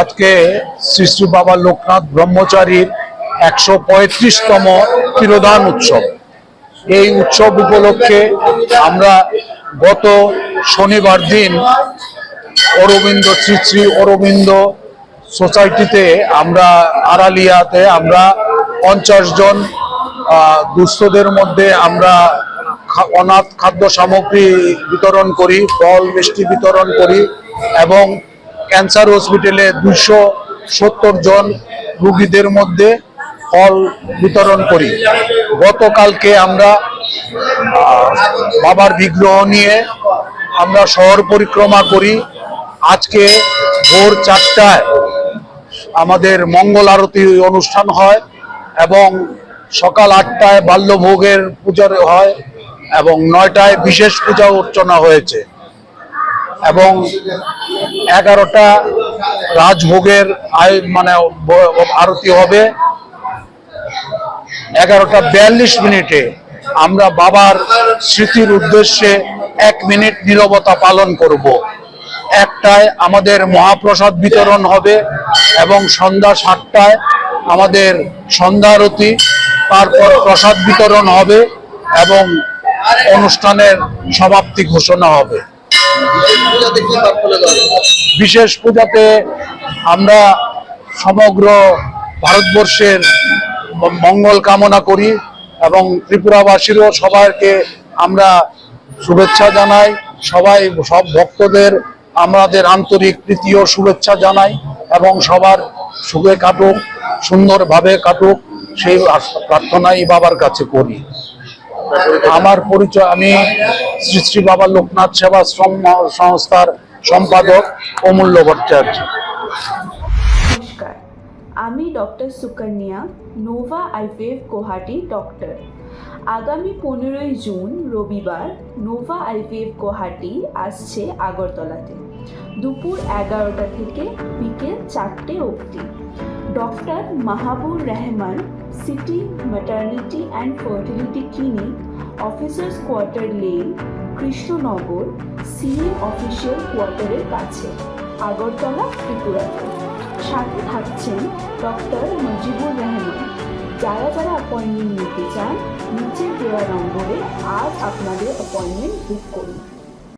আজকে শ্রী বাবা লোকনাথ ব্রহ্মচারীর একশো পঁয়ত্রিশতম তিরোধান উৎসব। এই উৎসব উপলক্ষে আমরা গত শনিবার দিন অরবিন্দ, শ্রী শ্রী অরবিন্দ সোসাইটিতে আমরা আড়ালিয়াতে আমরা পঞ্চাশ জন দুস্থদের মধ্যে আমরা অনাথ খাদ্য সামগ্রী বিতরণ করি, ফল, মিষ্টি বিতরণ করি এবং ক্যান্সার হসপিটালে দুশো সত্তর জন রুগীদের মধ্যে ফল বিতরণ করি। গতকালকে আমরা বাবার বিগ্রহ নিয়ে আমরা শহর পরিক্রমা করি। আজকে ভোর চারটায় আমাদের মঙ্গল আরতি অনুষ্ঠান হয় এবং সকাল আটটায় বাল্যভোগের পূজা হয় এবং নয়টায় বিশেষ পূজা অর্চনা হয়েছে। এবং এগারোটা রাজভোগের আয় মানে আরতি হবে। এগারোটা বিয়াল্লিশ মিনিটে আমরা বাবার স্মৃতির উদ্দেশ্যে এক মিনিট নীরবতা পালন করব। একটায় আমাদের মহাপ্রসাদ বিতরণ হবে এবং সন্ধ্যা সাতটায় আমাদের সন্ধ্যা আরতি, তারপর প্রসাদ বিতরণ হবে এবং অনুষ্ঠানের সমাপ্তি ঘোষণা হবে। বিশেষ পূজাতে আমরা সমগ্র ভারতবর্ষের মঙ্গল কামনা করি এবং ত্রিপুরাবাসীরও সবাইকে আমরা শুভেচ্ছা জানাই। সবাই, সব ভক্তদের আমাদের আন্তরিক প্রীতি ও শুভেচ্ছা জানাই এবং সবার সুখে কাটুক, সুন্দরভাবে কাটুক, সেই প্রার্থনাই বাবার কাছে করি। আমার পরিচয় আমি শ্রী শ্রী বাবা লোকনাথ সেবা সংস্থার সম্পাদক অমূল্য ভট্টাচার্য আমি doctor Sukanya, Nova IVF Guwahati doctor. আগামী পনেরোই জুন, রবিবার, নোভা আইভিএফ গুয়াহাটি আসছে আগরতলাতে। দুপুর এগারোটা থেকে বিকেল চারটে অবধি। Doctor Mahabur Rahman, city maternity and fertility clinic, officers quarter lane, Krishnanagar CM official কোয়ার্টারের কাছে। আগরতলা ত্রিপুরাতে সাথে থাকছেন ডক্টর মজিবুর রহমান। যারা যারা অ্যাপয়েন্টমেন্ট নিতে চান নিচে দেওয়া নম্বরে আজ আপনাদের অ্যাপয়েন্টমেন্ট বুক করুন।